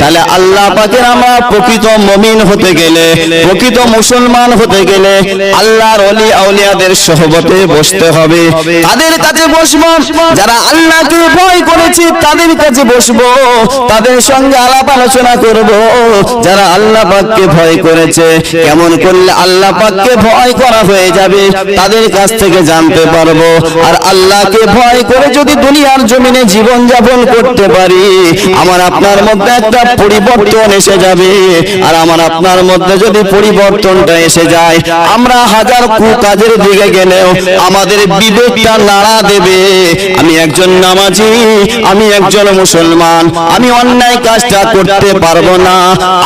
তাহলে আল্লাহ পাকের আমরা প্রকৃত মমিন হতে গেলে, প্রকৃত মুসলমান হতে গেলে আল্লাহর অলি আউলিয়াদের সহবতে বসতে হবে। তাদের কাছে বসবো, যারা আল্লাহকে ভয় করেছে তাদের কাছে বসবো, তাদের সঙ্গে আলাপ আলোচনা করব। যারা আল্লাহ পাককে ভয় করেছে, কেমন করলে আল্লাহ পাককে ভয় করা হয়ে যাবে, তাদের কাছ থেকে জানতে পারব। আর আল্লাহকে ভয় করে যদি দুনিয়ার জমিনে জীবন যাপন করতে পারি, আমার আপনার মধ্যে একটা পরিবর্তন এসে যাবে। আর আমার আপনার মধ্যে যদি পরিবর্তনটা এসে যায়, আমরা হাজার কুকাজের দিকে গেলেও আমাদের বিবেকটা নাড়া দেবে। আমি একজন নামাজি, আমি একজন মুসলমান, আমি অন্যায় কাজটা করতে পারব না,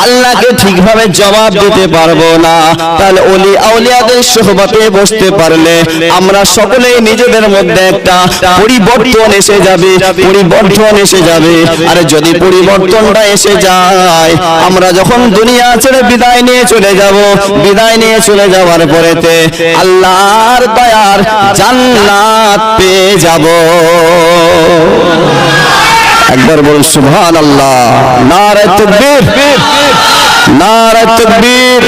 আল্লাহকে ঠিকভাবে জবাব দিতে পারব না। তাহলে অলি আউলিয়াদের সোহবতে বসতে পারলে আমরা সকলেই নিজেদের মধ্যে একটা পরিবর্তন এসে যাবে, পরিবর্তন এসে যাবে। আর যদি পরিবর্তনটা এসে যায়। আমরা যখন দুনিয়া ছেড়ে বিদায় নিয়ে চলে যাব, বিদায় নিয়ে চলে যাওয়ার পরেতে আল্লাহর দয়ার জান্নাত পেয়ে যাব। একবার বলুন সুবহান আল্লাহ নারায় তাকবীর। নারায় তাকবীর।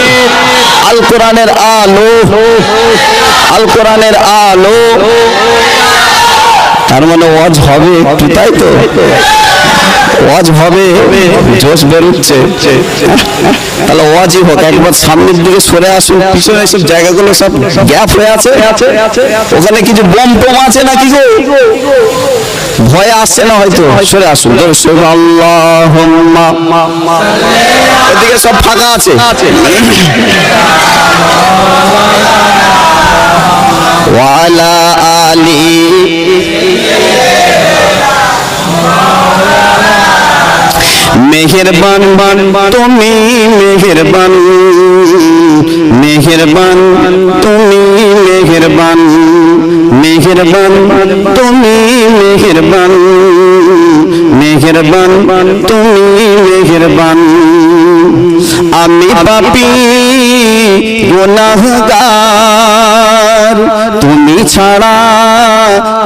আল কোরআনের আলো। আল কোরআনের আলো। তার মানে ওয়াজ হবে একটু, তাই তো? ওয়াজ হবে জোশ বেরোচ্ছে। তাহলে ওয়াজই হোক একবার সামনের দিকে সরে আসুন পিছনে সব জায়গাগুলো সব গ্যাপ হয়ে আছে। ওখানে কিছু বম টম আছে নাকি গো? ভয় আসছে না হয়তো। সরে আসুন এদিকে সব ফাঁকা আছে। ওয়ালা মেহেরবান বান তুমি মেহেরবান। মেহেরবান, তুমি মেহেরবান। মেহেরবান, তুমি মেহেরবান। মেহেরবান, তুমি মেহেরবান। আমি পাপি, গুনাহগার। তুমি ছাড়া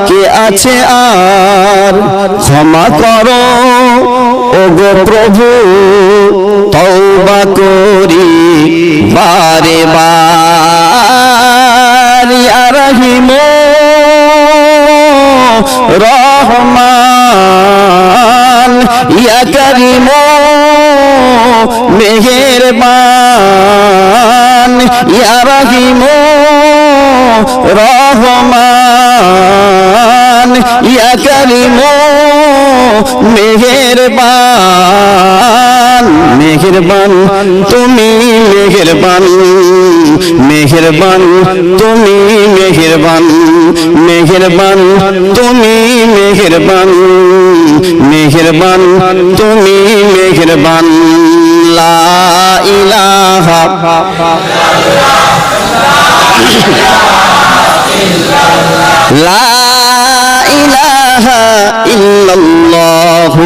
কে আছে আর? ক্ষমা করো। প্রভু তওবা করি বারে বার। ইয়া রহিম রহমান। ইয়া করিম মেহেরবান। ইয়া রহিম রহমান, ইয়া করিম, মেহেরবান মেহেরবান, তুমি মেহেরবান মেহেরবান, তুমি মেহেরবান মেহেরবান, তুমি মেহেরবান মেহেরবান, তুমি মেহেরবান, লা ইলাহা লা ইলাহা ইল্লাল্লাহু।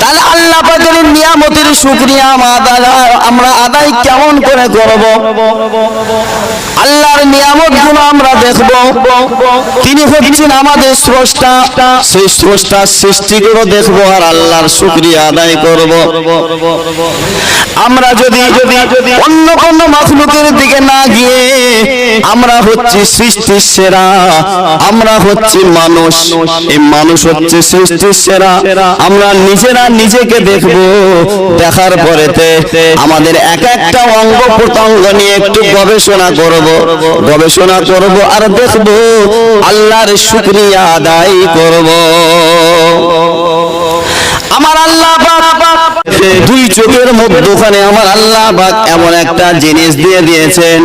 তাহলে আল্লাহ পাকের নিয়ামতের শুকরিয়া আমরা আদায় কেমন করে করব? আল্লাহর নিয়ামতগুলো আমরা দেখব। তিনি হচ্ছেন আমাদের স্রষ্টা। সেই স্রষ্টার সৃষ্টিগুলো দেখব আর আল্লাহর শুকরিয়া আদায় করব। আমরা যদি যদি অন্য কোন মাখলুকের দিকে না গিয়ে আমরা হচ্ছি সৃষ্টির সেরা, আমরা হচ্ছি মানুষ। এই মানুষ হচ্ছে সৃষ্টির সেরা। আমরা নিজেরা নিজেকে দেখব। দেখার পরেতে আমাদের এক একটা অঙ্গ প্রত্যঙ্গ নিয়ে একটু গবেষণা করব। গবেষণা করব আর দেখব আল্লাহর শুকরিয়া আদায় করব। আমার আল্লাহ দুই চোখের মধ্যখানে আমার আল্লাহ পাক এমন একটা জিনিস দিয়ে দিয়েছেন।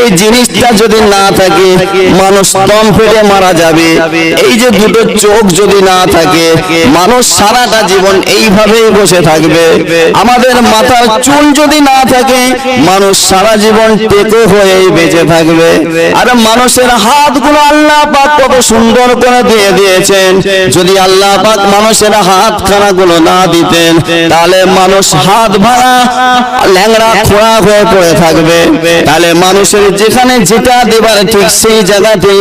এই জিনিসটা যদি না থাকে, মানুষ দম ফেটে মারা যাবে। এই যে দুটো চোখ যদি না থাকে, মানুষ সারাটা জীবন এইভাবেই বসে থাকবে। আমাদের মাথার চুল যদি না থাকে, মানুষ সারা জীবন টেকো হয়েই বেঁচে থাকবে। আর মানুষের হাতগুলো আল্লাহ পাক কত সুন্দর করে দিয়ে দিয়েছেন। যদি আল্লাহ পাক মানুষের হাত খানাগুলো না দিতেন, তাহলে মানুষ হাত ভাড়া, ল্যাংড়া খোড়া হয়ে পড়ে থাকবে। তাহলে মানুষের যেখানে যেটা দেবার ঠিক সেই জায়গাতেই